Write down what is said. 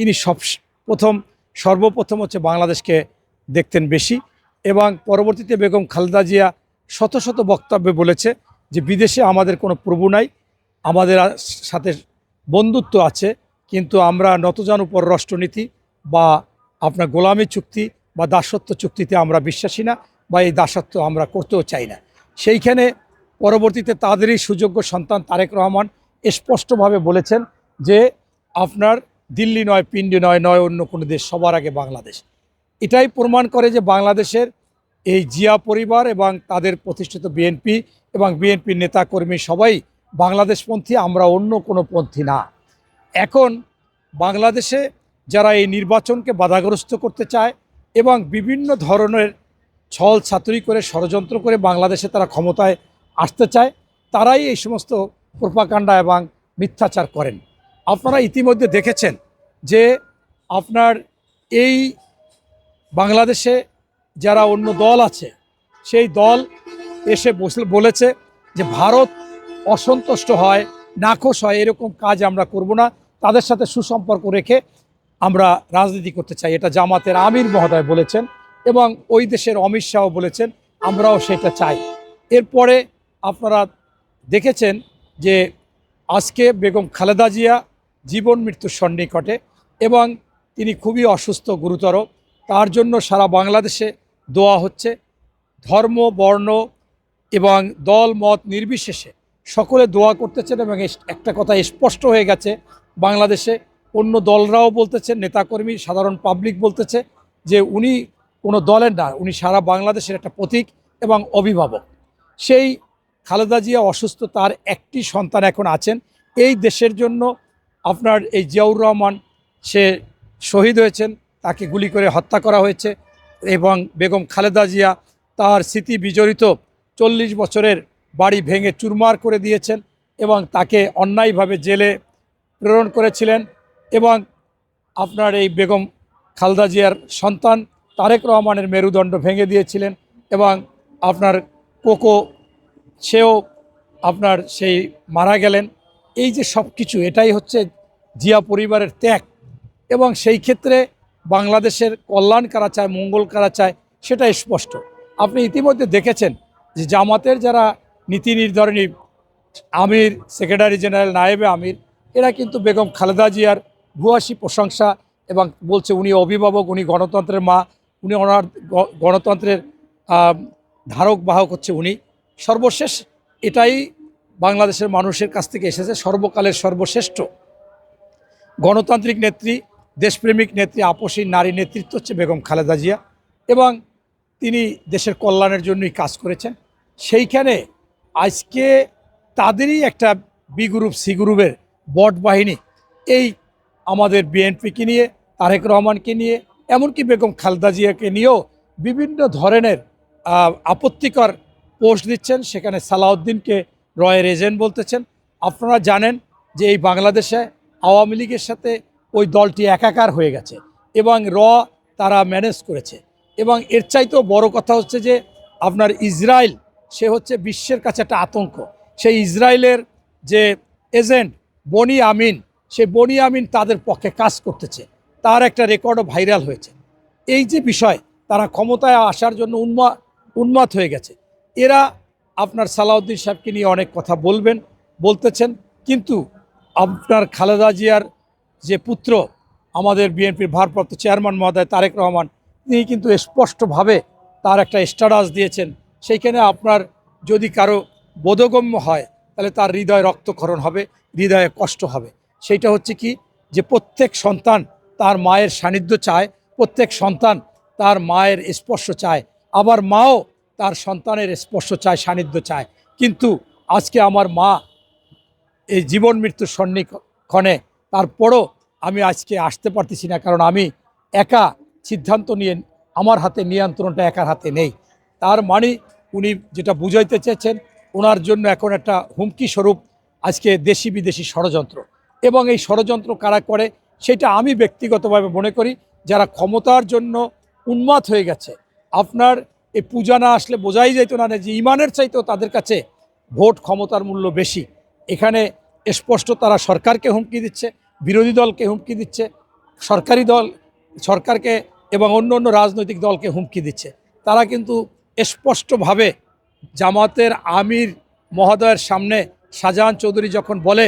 তিনি সব প্রথম, সর্বপ্রথম হচ্ছে বাংলাদেশকে দেখতেন বেশি এবং পরবর্তীতে বেগম খালেদা জিয়া শত শত বক্তব্যে বলেছে যে বিদেশে আমাদের কোনো প্রভু নাই, আমাদের সাথে বন্ধুত্ব আছে, কিন্তু আমরা নতজানু পররাষ্ট্রনীতি বা আপনার গোলামী চুক্তি বা দাসত্ব চুক্তিতে আমরা বিশ্বাসী না বা এই দাসত্ব আমরা করতেও চাই না। সেইখানে পরবর্তীতে তাদেরই সুযোগ্য সন্তান তারেক রহমান স্পষ্টভাবে বলেছেন যে আপনার দিল্লি নয়, পিন্ডি নয় নয় অন্য কোনো দেশ, সবার আগে বাংলাদেশ। এটাই প্রমাণ করে যে বাংলাদেশের এই জিয়া পরিবার এবং তাদের প্রতিষ্ঠিত বিএনপি এবং বিএনপির নেতাকর্মী সবাই বাংলাদেশপন্থী, আমরা অন্য কোনো পন্থী না। এখন বাংলাদেশে যারা এই নির্বাচনকে বাধাগ্রস্ত করতে চায় এবং বিভিন্ন ধরনের ছল ছাতুরি করে ষড়যন্ত্র করে বাংলাদেশে তারা ক্ষমতায় আসতে চায়, তারাই এই সমস্ত প্রোপাকাণ্ডা এবং মিথ্যাচার করেন। আপনারা ইতিমধ্যে দেখেছেন যে আপনার এই বাংলাদেশে যারা অন্য দল আছে, সেই দল এসে বলেছে যে ভারত অসন্তুষ্ট হয়, নাখোশ হয়, এরকম কাজ আমরা করব না। তাদের সাথে সুসম্পর্ক রেখে আমরা রাজনীতি করতে চাই, এটা জামাতের আমির মহোদয় বলেছেন এবং ওই দেশের অমিত শাহ বলেছেন, আমরাও সেটা চাই। এরপরে আপনারা দেখেছেন যে আজকে বেগম খালেদা জিয়া জীবন মৃত্যুর সন্নিকটে এবং তিনি খুবই অসুস্থ, গুরুতর। তার জন্য সারা বাংলাদেশে দোয়া হচ্ছে। ধর্ম, বর্ণ এবং দল, মত নির্বিশেষে সকলে দোয়া করতেছেন এবং একটা কথা স্পষ্ট হয়ে গেছে। বাংলাদেশে অন্য দলরাও বলতেছেন নেতাকর্মী, সাধারণ পাবলিক বলতেছে যে উনি কোনো দলের না, উনি সারা বাংলাদেশের একটা প্রতীক এবং অভিভাবক। সেই খালেদা জিয়া অসুস্থ, তার একটি সন্তান এখন আছেন। এই দেশের জন্য আপনার এই জিয়াউর রহমান, সে শহীদ হয়েছেন, তাকে গুলি করে হত্যা করা হয়েছে এবং বেগম খালেদা জিয়া তার স্মৃতি বিজড়িত চল্লিশ বছরের বাড়ি ভেঙে চুরমার করে দিয়েছেন এবং তাকে অন্যায়ভাবে জেলে প্রেরণ করেছিলেন এবং আপনার এই বেগম খালদা জিয়ার সন্তান তারেক রহমানের মেরুদণ্ড ভেঙে দিয়েছিলেন এবং আপনার কোকো, সেও আপনার সেই মারা গেলেন। এই যে সব কিছু, এটাই হচ্ছে জিয়া পরিবারের ত্যাগ। এবং সেই ক্ষেত্রে বাংলাদেশের কল্যাণ কারা চায়, মঙ্গল কারা চায় সেটা স্পষ্ট। আপনি ইতিমধ্যে দেখেছেন যে জামাতের যারা নীতি নির্ধারণী আমির, সেক্রেটারি জেনারেল নায়েবে আমির, এরা কিন্তু বেগম খালেদা জিয়ার ভূয়াসী প্রশংসা এবং বলছে উনি অভিভাবক, উনি গণতন্ত্রের মা, উনি ওনার গণতন্ত্রের ধারক, বাহক হচ্ছে উনি। সর্বশেষ এটাই বাংলাদেশের মানুষের কাছ থেকে এসেছে সর্বকালের সর্বশ্রেষ্ঠ গণতান্ত্রিক নেত্রী, দেশপ্রেমিক নেত্রী আপসী নারী নেতৃত্ব হচ্ছে বেগম খালেদা জিয়া এবং তিনি দেশের কল্যাণের জন্যই কাজ করেছেন। সেইখানে আজকে তাদেরই একটা বি গ্রুপ সি গ্রুপের বট বাহিনী এই আমাদের বিএনপিকে নিয়ে, তারেক রহমানকে নিয়ে, এমনকি বেগম খালেদা জিয়াকে নিয়েও বিভিন্ন ধরনের আপত্তিকর পোস্ট দিচ্ছেন। সেখানে সালাউদ্দিনকে রয়ের এজেন্ট বলতেছেন, আপনারা জানেন যে এই বাংলাদেশে আওয়ামী লীগের সাথে ওই দলটি একাকার হয়ে গেছে এবং র তারা ম্যানেজ করেছে। এবং এর চাইতেও বড় কথা হচ্ছে যে আপনার ইসরায়েল, সে হচ্ছে বিশ্বের কাছে একটা আতঙ্ক। সেই ইসরায়েলের যে এজেন্ট বনি আমিন, সে বনি আমিন তাদের পক্ষে কাজ করতেছে। তার একটা রেকর্ডও ভাইরাল হয়েছে। এই যে বিষয়, তারা ক্ষমতায় আসার জন্য উন্মা, উন্মাদ হয়ে গেছে। এরা আপনার সালাউদ্দিন সাহেবকে নিয়ে অনেক কথা বলবেন, বলতেছেন, কিন্তু আপনার খালেদা জিয়ার যে পুত্র, আমাদের বিএনপির ভারপ্রাপ্ত চেয়ারম্যান মহোদয় তারেক রহমান, তিনি কিন্তু স্পষ্টভাবে তার একটা স্ট্যাটাস দিয়েছেন। সেইখানে আপনার যদি কারও বোধগম্য হয়, তাহলে তার হৃদয় রক্তক্ষরণ হবে, হৃদয়ে কষ্ট হবে। সেইটা হচ্ছে কি, যে প্রত্যেক সন্তান তার মায়ের সান্নিধ্য চায়, প্রত্যেক সন্তান তার মায়ের স্পর্শ চায়। আবার মাও তার সন্তানের স্পর্শ চায়, সান্নিধ্য চায়। কিন্তু আজকে আমার মা এই জীবন মৃত্যুর সন্নিক্ষণে তারপরও আমি আজকে আসতে পারতেছি না, কারণ আমি একা সিদ্ধান্ত নিয়ে, আমার হাতে নিয়ন্ত্রণটা একার হাতে নেই। তার মানে উনি যেটা বুঝাইতে চেয়েছেন, ওনার জন্য এখন একটা হুমকি স্বরূপ আজকে দেশি বিদেশি ষড়যন্ত্র। এবং এই ষড়যন্ত্র কারা করে, সেটা আমি ব্যক্তিগতভাবে মনে করি, যারা ক্ষমতার জন্য উন্মাদ হয়ে গেছে, আপনার এই পূজা না আসলে বোঝাই যাইতো না যে ইমানের চাইতেও তাদের কাছে ভোট ক্ষমতার মূল্য বেশি। এখানে স্পষ্ট তারা সরকারকে হুমকি দিচ্ছে, বিরোধী দলকে হুমকি দিচ্ছে, সরকারি দল, সরকারকে এবং অন্য অন্য রাজনৈতিক দলকে হুমকি দিচ্ছে। তারা কিন্তু স্পষ্টভাবে জামাতের আমির মহোদয়ের সামনে শাহজাহান চৌধুরী যখন বলে